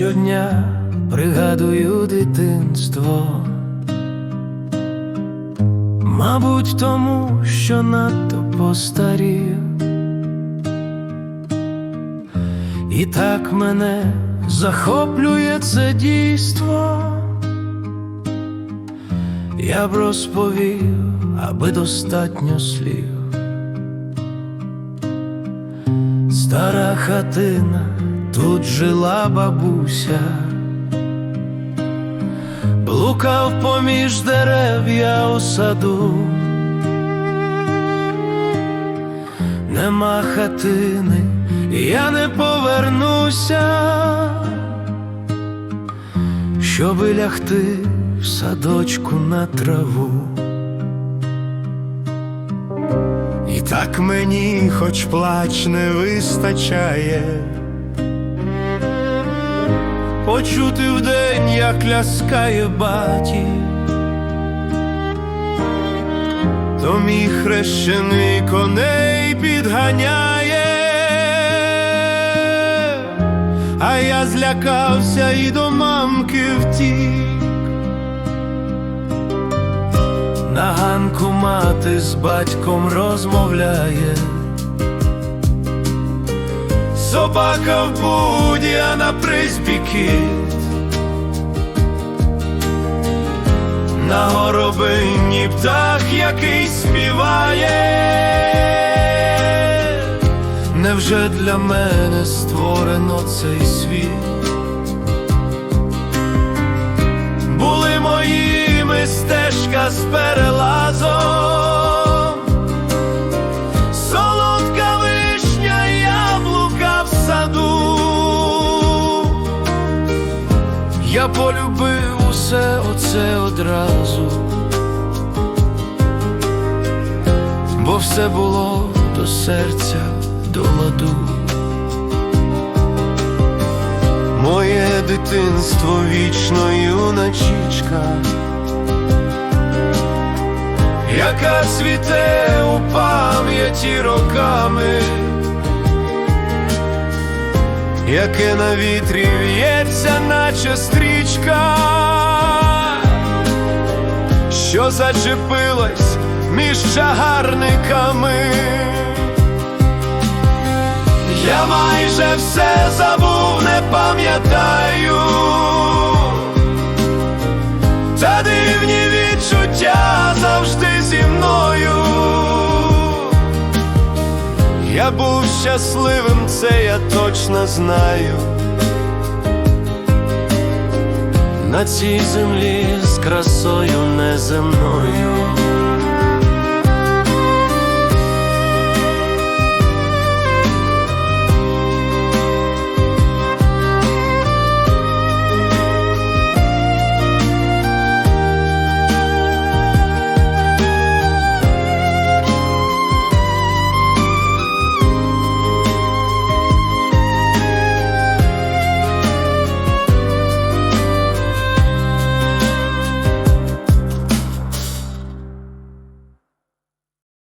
щодня пригадую дитинство. Мабуть, тому, що надто постарів. І так мене захоплює це дійство. Я б розповів, аби достатньо слів. Стара хатина, тут жила бабуся, блукав поміж дерев я у саду. Нема хатини, я не повернуся, щоби лягти в садочку на траву. І так мені, хоч плач не вистачає, Почути вдень, як ляскає баті, то мій хрещений коней підганяє, а я злякався і до мамки втік. на ганку мати з батьком розмовляє. Собака в буді, а на призбі кіт. На горобині птах, який співає, Невже для мене створено цей світ? були моїми стежка з перелазом, полюбив усе оце одразу, бо все було до серця, до ладу. Моє дитинство вічно юначічка, яка цвіте у пам'яті роками, яке на вітрі в'ється, наче стрічка, що зачепилась між чагарниками. Я майже все забув, не пам'ятаю, Був щасливим, це я точно знаю. На цій землі з красою неземною.